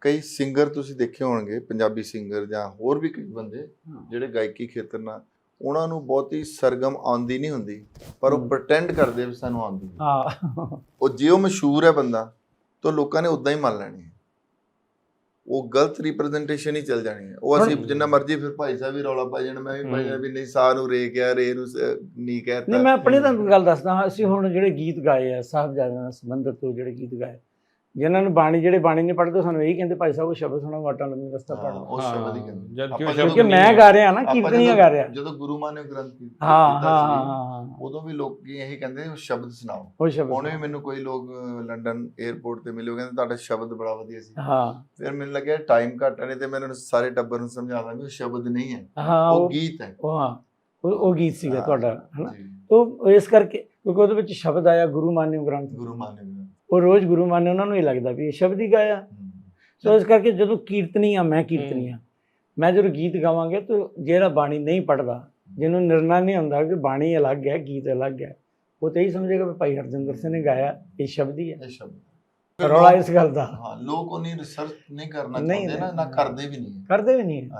ਕਈ ਸਿੰਗਰ ਤੁਸੀਂ ਦੇਖੇ ਹੋਣਗੇ ਪੰਜਾਬੀ ਸਿੰਗਰ ਜਾਂ ਹੋਰ ਵੀ ਕਈ ਬੰਦੇ। ਜਿਹੜੇ ਗਾਇਕੀ ਖੇਤਰ ਨਾਲ ਉਹਨਾਂ ਨੂੰ ਬਹੁਤੀ ਸਰਗਮ ਆਉਂਦੀ ਨਹੀਂ ਹੁੰਦੀ ਪਰ ਉਹ। ਪ੍ਰਟੈਂਡ ਕਰਦੇ ਵੀ ਸਾਨੂੰ ਆਉਂਦੀ ਹੈ। ਹਾਂ। ਉਹ ਜੇ ਉਹ ਮਸ਼ਹੂਰ ਹੈ ਬੰਦਾ ਤਾਂ ਲੋਕਾਂ ਨੇ ਉਦਾਂ ਹੀ ਮੰਨ ਲੈਣੀ ਹੈ। ਉਹ ਗਲਤ ਰਿਪਰੈਜ਼ੈਂਟੇਸ਼ਨ ਹੀ ਚੱਲ ਜਾਣੀ ਹੈ। ਉਹ ਅਸੀਂ ਜਿੰਨਾ ਮਰਜ਼ੀ ਫਿਰ ਭਾਈ ਸਾਹਿਬ ਵੀ ਰੌਲਾ ਪਾਈ ਜਾਣ ਮੈਂ ਵੀ ਪਾਈ ਜਾਣਾ ਵੀ ਨਹੀਂ ਸਾਹ ਨੂੰ ਰੇ ਕਿਹਾ ਰੇ ਨੂੰ ਸ- ਨੀ ਕਹਿਤਾ ਨਹੀਂ ਮੈਂ ਆਪਣੀ ਤਾਂ ਗੱਲ ਦੱਸਦਾ ਹਾਂ ਅਸੀਂ ਹੁਣ ਜਿਹੜੇ ਗੀਤ ਗਾਏ ਆ ਸਾਹਿਬਜ਼ਾਦਿਆਂ ਨਾਲ ਸੰਬੰਧਿਤ ਜਿਹੜੇ ਗੀਤ ਗਾਏ ਜਿਨ੍ਹਾਂ ਨੂੰ ਬਾਣੀ ਜਿਹੜੇ ਬਾਣੀ ਨਹੀਂ ਪੜ੍ਹਦੇ ਸਾਨੂੰ ਇਹੀ ਕਹਿੰਦੇ ਭਾਈ ਸਾਹਿਬ ਉਹ ਸ਼ਬਦ ਸੁਣੋ ਵਾਟਾਂ ਲੰਮੀ ਰਸਤਾ ਪੜ੍ਹ। ਉਹ ਸ਼ਬਦ ਹੀ ਕਹਿੰਦੇ। ਜਦ ਕਿ ਕਿਉਂਕਿ ਮੈਂ ਗਾ ਰਿਹਾ ਨਾ ਕੀਰਤਨੀਆ ਗਾ ਰਿਹਾ। ਜਦੋਂ ਗੁਰੂ ਮਾਨ ਨੇ ਗ੍ਰੰਥ ਕੀ- ਹਾਂ ਕੀਤਾ ਹਾਂ ਸੀ, ਉਦੋਂ ਵੀ ਲੋਕੀ ਇਹੀ ਕਹਿੰਦੇ ਉਹ ਸ਼ਬਦ ਸੁਣਾਓ। ਹੁਣ ਵੀ ਮੈਨੂੰ ਕੋਈ ਲੋਕ ਲੰਡਨ 에ਅਰਪੋਰਟ ਤੇ ਮਿਲੇ ਕਹਿੰਦੇ ਤੁਹਾਡਾ ਸ਼ਬਦ ਬੜਾ ਵਧੀਆ ਸੀ। ਹਾਂ। ਫਿਰ ਮੈਨੂੰ ਲੱਗਿਆ ਟਾਈਮ ਘੱਟ ਹੈ ਨਹੀਂ ਤੇ ਮੈਂ ਇਹਨਾਂ ਨੂੰ ਸਾਰੇ ਟੱਬਰ ਨੂੰ ਸਮਝਾਦਾ ਵੀ ਉਹ ਸ਼ਬਦ ਨਹੀਂ ਹੈ। ਉਹ ਗੀਤ ਹੈ। ਉਹ ਹਾਂ ਉਹ ਗੀਤ ਸੀਗਾ ਤੁਹਾਡਾ ਹਨਾ? ਉਹ ਇਸ ਕਰਕੇ ਕਿਉਂਕਿ ਉਹਦੇ ਵਿੱਚ ਸ਼ਬਦ ਆਇਆ ਗੁਰੂ ਮਾਨਿਓ ਗ੍ਰੰਥ ਗੁਰੂ ਮਾਨ ਨੇ ਵੀ। ਉਹ ਰੋਜ਼ ਗੁਰੂ ਮਾਨਿਓ ਉਹਨਾਂ ਨੂੰ ਹੀ ਲੱਗਦਾ ਵੀ ਇਹ ਸ਼ਬਦ ਹੀ ਗਾਇਆ। ਸੋ ਇਸ ਕਰਕੇ ਜਦੋਂ ਕੀਰਤਨੀ ਆ ਮੈਂ ਕੀਰਤਨੀ ਆ। ਮੈਂ ਜਦੋਂ ਗੀਤ ਗਾਵਾਂਗੇ ਤਾਂ ਜਿਹੜਾ ਬਾਣੀ ਨਹੀਂ ਪੜਦਾ ਜਿਹਨੂੰ ਨਿਰਣਾ ਨਹੀਂ ਹੁੰਦਾ ਕਿ ਬਾਣੀ ਅਲੱਗ ਹੈ ਗੀਤ ਅਲੱਗ ਹੈ ਉਹ ਤੇ ਹੀ ਸਮਝੇਗਾ ਵੀ ਭਾਈ ਹਰਜਿੰਦਰ ਸਿੰਘ ਨੇ ਗਾਇਆ ਇਹ ਸ਼ਬਦ ਹੀ ਹੈ। ਇਹ ਸ਼ਬਦ। ਰੌਲਾ ਇਸ ਗੱਲ ਦਾ। ਹਾਂ ਲੋਕ ਉਹਨੀ ਰਿਸਰਚ ਨਹੀਂ ਕਰਨਾ ਚਾਹੁੰਦੇ ਨਾ ਨਾ। ਕਰਦੇ ਵੀ ਨਹੀਂ ਕਰਦੇ ਵੀ ਨਹੀਂ